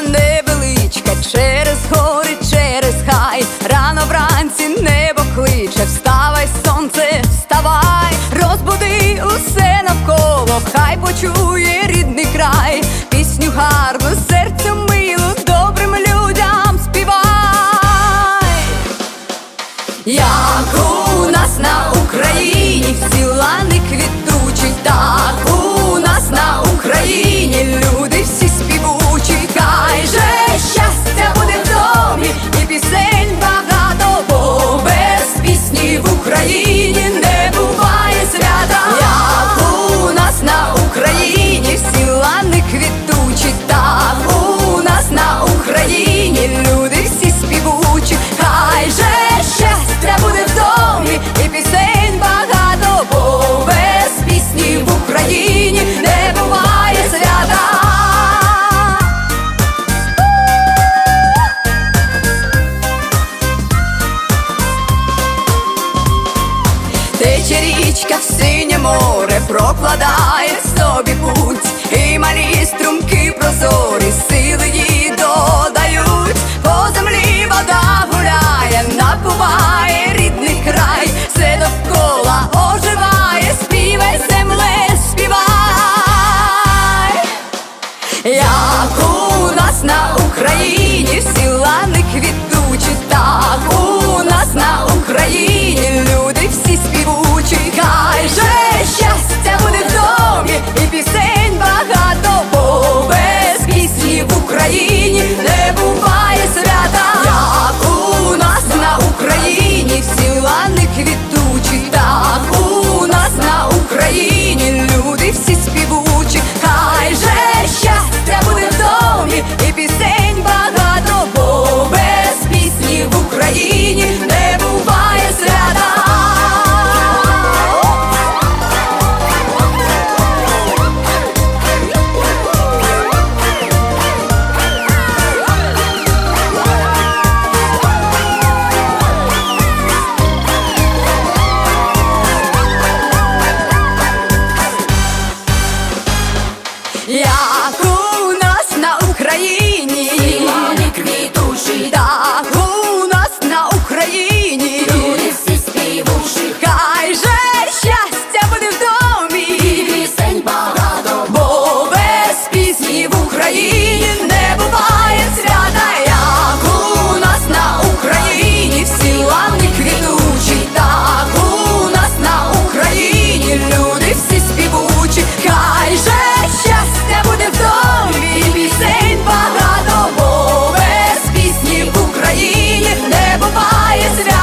невеличка черга. річка в синє море прокладає собі путь, і малі струмки прозорі сили їй додають, по землі вода гуляє, напуває рідний край, все довкола оживає, співай земле, співай, як у нас на Україні всі лани квітають E a. Україні не буває свят.